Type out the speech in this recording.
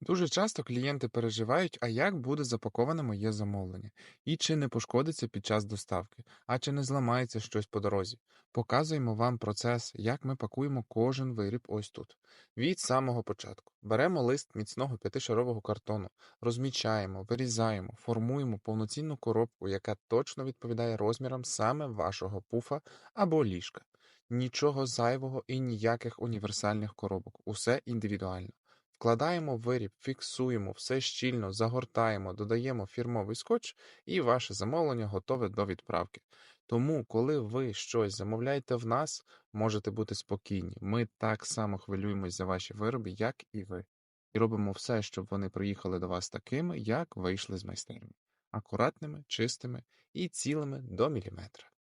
Дуже часто клієнти переживають, а як буде запаковане моє замовлення, і чи не пошкодиться під час доставки, а чи не зламається щось по дорозі. Показуємо вам процес, як ми пакуємо кожен виріб ось тут. Від самого початку. Беремо лист міцного п'ятишарового картону, розмічаємо, вирізаємо, формуємо повноцінну коробку, яка точно відповідає розмірам саме вашого пуфа або ліжка. Нічого зайвого і ніяких універсальних коробок. Усе індивідуально. Вкладаємо виріб, фіксуємо, все щільно, загортаємо, додаємо фірмовий скотч, і ваше замовлення готове до відправки. Тому, коли ви щось замовляєте в нас, можете бути спокійні. Ми так само хвилюємось за ваші вироби, як і ви. І робимо все, щоб вони приїхали до вас такими, як вийшли з майстерні. Акуратними, чистими і цілими до міліметра.